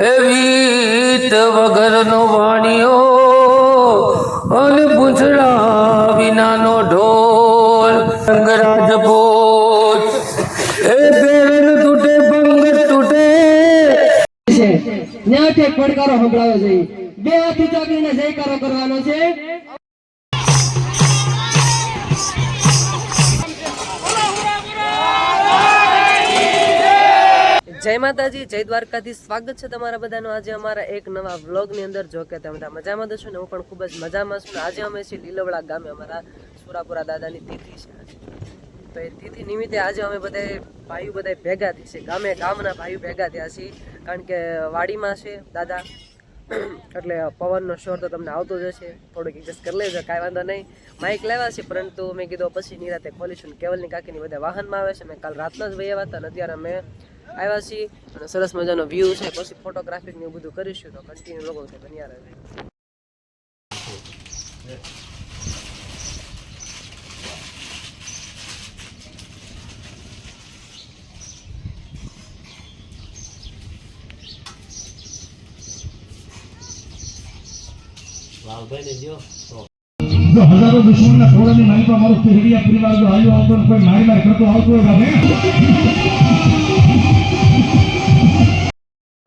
એવી વગરનો વાણિયો અને પૂંછડા વિનાનો ઢોલ. રંગરાજ ભોજ. એ બેન તૂટે ભંગ તૂટે. ઠેક પડકારો સંભળાવો છે. બે હાથ ઊંચા જયકારો કરવાનો છે. જય માતાજી, જય દ્વારકાથી સ્વાગત છે તમારા બધાનું. આજે અમારા એક નવા વ્લોગની અંદર, જો કે તમે બધા મજામાં છો ને, હું પણ ખૂબ જ મજામાં છું આજે અમે છીએ લીલવડા ગામે, અમારા સુરાપુરા દાદાની તિથિ છે તો એ તિથિ નિમિત્તે આજે અમે બધા ભાઈઓ બધા ભેગા થયા છે ગામે ગામના ભાઈઓ ભેગા થયા છીએ. કારણ કે વાડીમાં છે દાદા. એટલે પવનનો શોર તો તમને આવતો જ હશે. થોડુંક એડજસ્ટ કરી લેજો, કાંઈ વાંધો નહીં. માઇક લેવા છે, પરંતુ મેં કીધું પછી નિરાતે ખોલીશું કેવલની કાકીની બધા વાહનમાં આવે છે. મેં કાલ રાતના જ વહી હતા અને અત્યારે અમે આવ્યા છીએ અને સરસ મજાનો વ્યૂ છે. પછી ફોટોગ્રાફિક ને બધું કરીશું તો કન્ટિન્યુ લોકો બન્યા રહેશે જો. હજારો દુશ્મનના ખોળાની માલિકમાં મારો શહેરીયા પરિવાર જો આવ્યો આવતો કોઈ મારી મારી કરતો આવતો હોય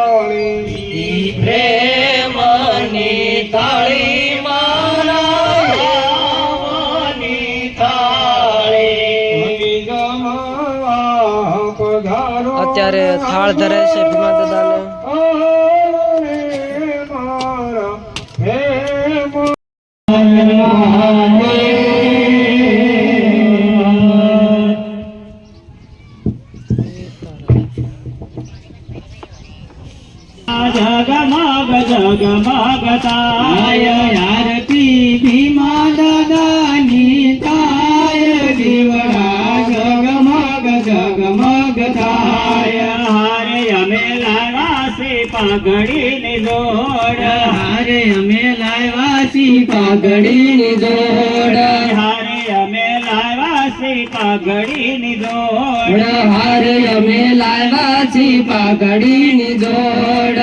દાળી પ્રેમની થાળી થાળી અત્યારે થાળ ધરે છે જગમગતાય આરતી ભીમા દાદાની તાય જીવડા જગમગ જગમગ થાય હારે અમે લાવાસી પાઘડીની દોડ હારે અમે લાવાસી પાઘડીની દોડ હારે અમે લાવાસી પાઘડીની દોડ હારે અમે લાવાસી પાઘડીની જોડ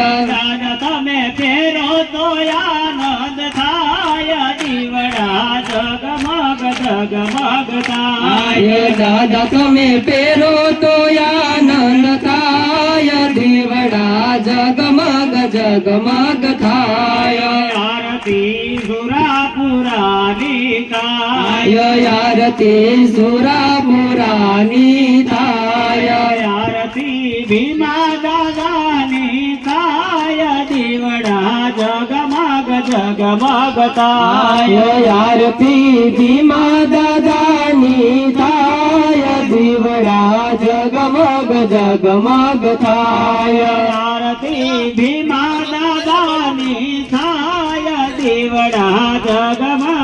થાય દાદા તમે પેરો તો આનંદ થાય દીવડા જગમગ જગમગ થાય આરતી સુરાપુરાની થાય આરતી સુરાપુરાની થાય આરતી ભીમા દાદાની થાય દીવડા જગમગ જગમગ થાય આરતી ભીમા દાદાની જગમગ થાય આરતી ભીમા દાદાની થાય દેવડા જગમગ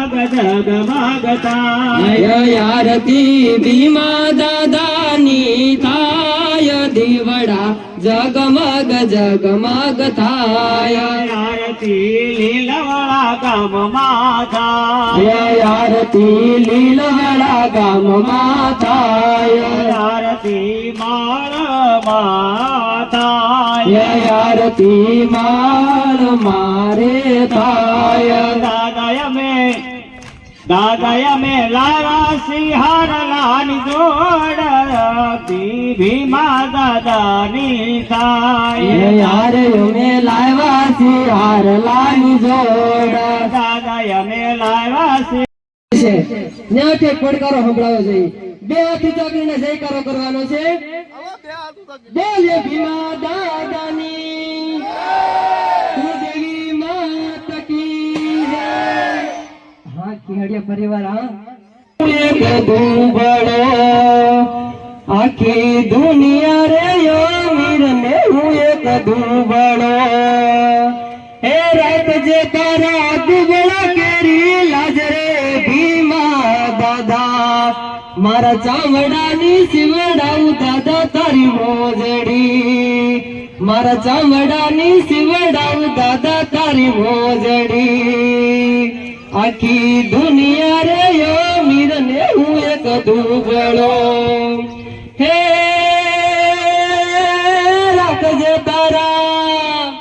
જગમગ થાય આરતી ભીમા દાદાની થાય દીવડા જગમગ જગમગ થાય આરતી લીલવડા ગામમાં થાય આરતી લીલવાળા ગામ થાય આરતી માળ થાય આરતી માળ મારે થાય દાદા અમે દાદા અમે લાવ્યા સિંહાર લાની જોડ ભીમા દાદાની થાય યાર અમે લાવ્યા સિંહાર લાની જોડ. દાદા અમે લાવ્યા છે. ન્યા પડકારો સંભળાવો છે. બે હાથી ઊંચા કરીને જયકારો કરવાનો છે. બોલે ભીમા દાદાની. હા કેહડિયા પરિવાર હા બધું બળો આખી દુનિયા રે યો દુબળો હે રાત જે તારા દુબળા કેરી લાજ રે ભીમા દાદા મારા ચામડાની સીવડાવું દાદા તારી મોજડી. મારા ચામડાની સીવડાવું દાદા તારી મોજડી. આખી દુનિયા રે યો મીરને હું એક દુબળો. હે, રાખજે તારા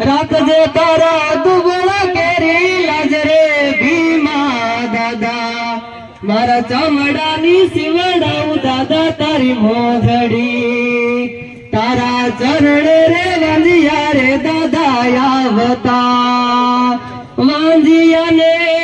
રાખજે તારા દુબળો કેરી લાજરે ભીમા દાદા. મારા ચામડાની સીવડાવું દાદા તારી મોજડી. તારા ચરણ રે વાંજિયા રે દાદા આવતા. વાંજિયાને વાંજિયાને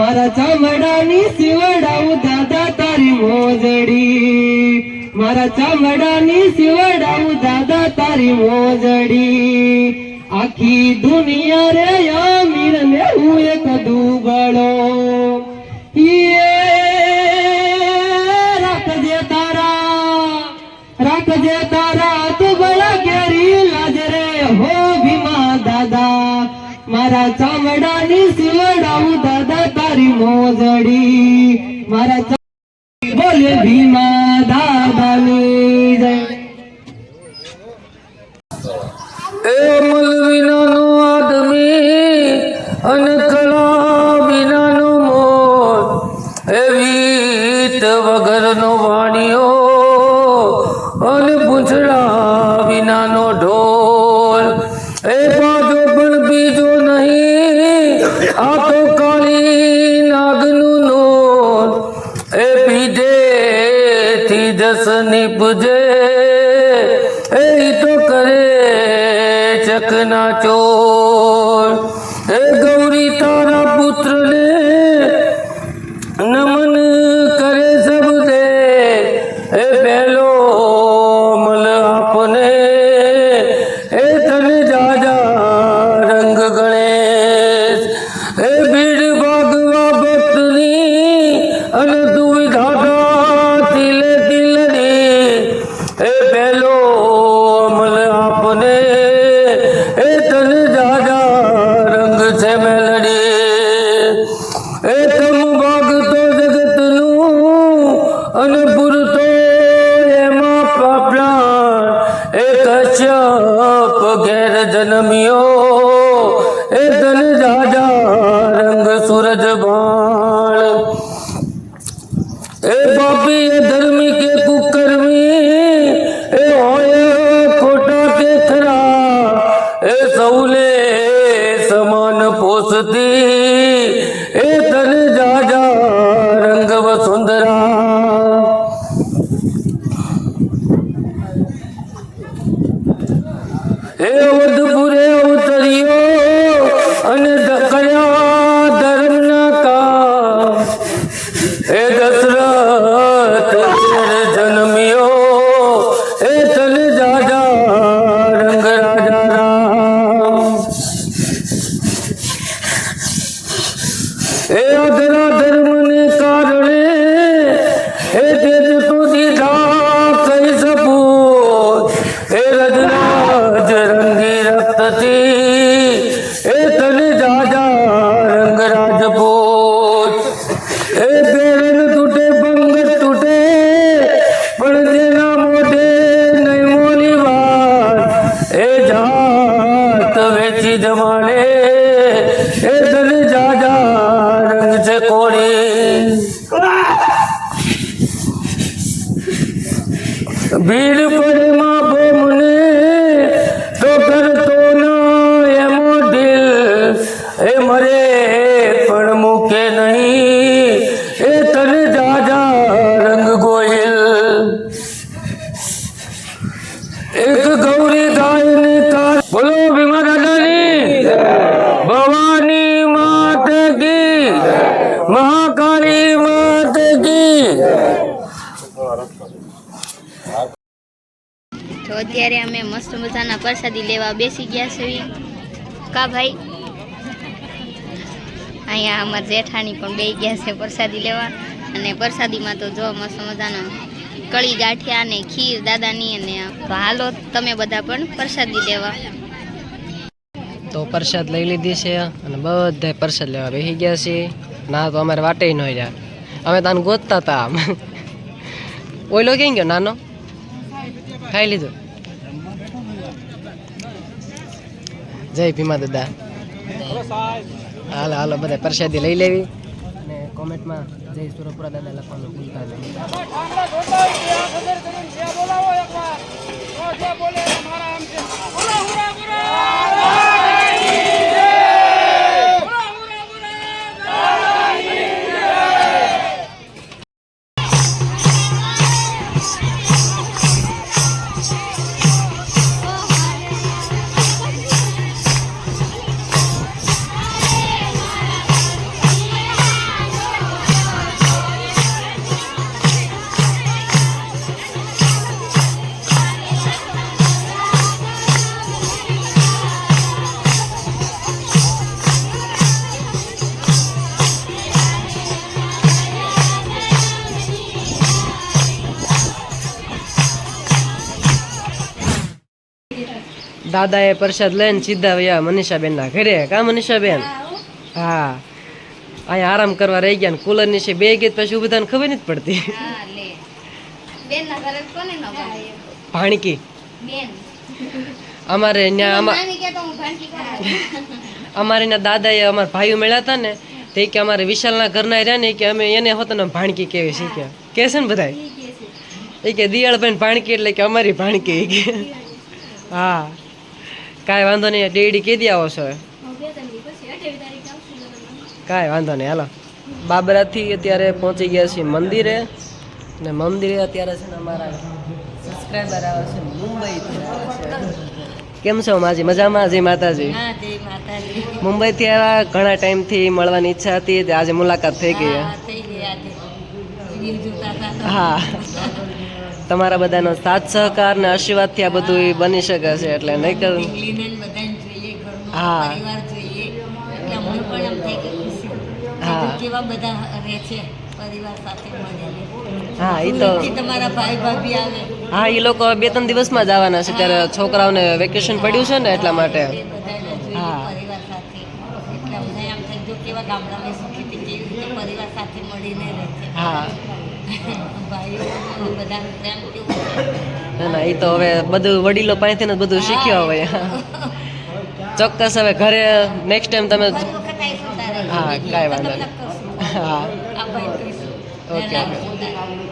મારા ચામડાની સીવડાવું દાદા તારી મોજડી મારા ચામડાની સીવડાવું દાદા તારી મોજડી આખી દુનિયા રે અમીર ને હું એક દુબળો યે રાખજે તારા રાખજે તારા દુબળા કેરી લાજ રે હો ભીમા દાદા મારા ચામડાની સીવડાવું દાદા તારી મોજડી, મારા બોલે ભીમા દાદાની આદમી અને વિનાનો મોર. એ વગરનો વાણિયો અને વિનાનો ઢોલ. એ બાજો પણ બીજો નહીં આ તો પહેલો મલ આપને એ તને જાજા રંગ ગણેશ એ ભીડ ભાગવા ભક્તની અને દુવિધાતા તિલે તિલની એ પહેલો અમલ આપને એ તને જાજા રંગ છે મેલડી એ તમ ઘેર જન્મ્યો. એ તને જાજા રંગ સૂરજ બાણ. એ પાપી, એ ધર્મી કે કુકર્મી, એ હોય ખોટા કે ખરા. એ સૌલે સમાન પોસતી એ તન જાજા રંગ વસુંધરા. એ Yeah. તો અત્યારે અમે મસ્ત મજાના પ્રસાદી લેવા બેસી ગયા છીએ કા ભાઈ? અહીંયા અમારા જેઠાણી પણ બે ગયા છે પ્રસાદી લેવા. અને પ્રસાદીમાં તો જો મસ્ત મજાના કળી ગાંઠિયા અને ખીર દાદાની અને હાલો તમે બધા પણ પ્રસાદી લેવા. તો પ્રસાદ લઈ લીધી છે અને બધા પ્રસાદ લેવા બેસી ગયા છીએ ના તો અમારે વાટે ન રહ્યા. અમે તાને ગોતતા હતા ઓઈલો કેમ ગયો નાનો? ખાઈ લીધો? જય ભીમા દાદા. હાલો હાલો, બધા પ્રસાદી લઈ લેવી. અને કોમેન્ટમાં જય સુરપુરા દાદા લખવાનું ભૂલતા નહીં. દાદાએ પ્રસાદ લઈને સીધા વયા મનીષાબેનના ઘરે. કા મનીષાબેન? હા. અહીંયા આરામ કરવા રહી ગયા ને કુલર નીચે બે ગીત પછી ઊભી થાય ખબર નથી પડતી. ભાણકી. અમારે અમાર દાદાએ અમારા ભાઈઓ મળ્યા હતા ને તે કે અમારે વિશાલના ઘરના રહ્યા ને કે અમે એને હોતને ભાણકી કેવી શીખ્યા કે. છે ને બધાય? એ કે દિયાળભાઈ ભાણકી એટલે કે અમારી ભાણકી કે. હા. કાંઈ વાંધો નહીં ડેડી કેદી આવો છો. કાંઈ વાંધો નહીં હાલો. બાબરાથી અત્યારે પહોંચી ગયા છીએ મંદિરે. ને મંદિરે અત્યારે છે ને અમારા સબસ્ક્રાઈબર આવે છે છે. કેમ છો માજી? મજામાં? જય માતાજી. મુંબઈથી આવ્યા ઘણા ટાઈમથી મળવાની ઈચ્છા હતી આજે મુલાકાત થઈ ગઈ. હા. તમારા બધાનો સાથ સહકાર ને આશીર્વાદથી આ બધું બની શકે છે એટલે નહીં હા. હા. કેવા બધા રહે છે પરિવાર સાથે હા એ તો તમારા ભાઈ ભાભી આવે. હા એ લોકો બે ત્રણ દિવસમાં જ આવવાના છે ત્યારે છોકરાઓને વેકેશન પડ્યું છે ને એટલા માટે. એ બધાને જોઈએ હા. પરિવાર સાથે. એટલે અમને આમ થાય જો કેવા ગામડામાં સુખીથી પરિવાર સાથે મળીને રહે છે. હા. ના ના એ તો હવે બધું વડીલો પાસેથી જ બધું શીખ્યો હવે ચોક્કસ હવે ઘરે નેક્સ્ટ ટાઈમ તમે હા કાંઈ વાંધો નહીં. હા. ઓકે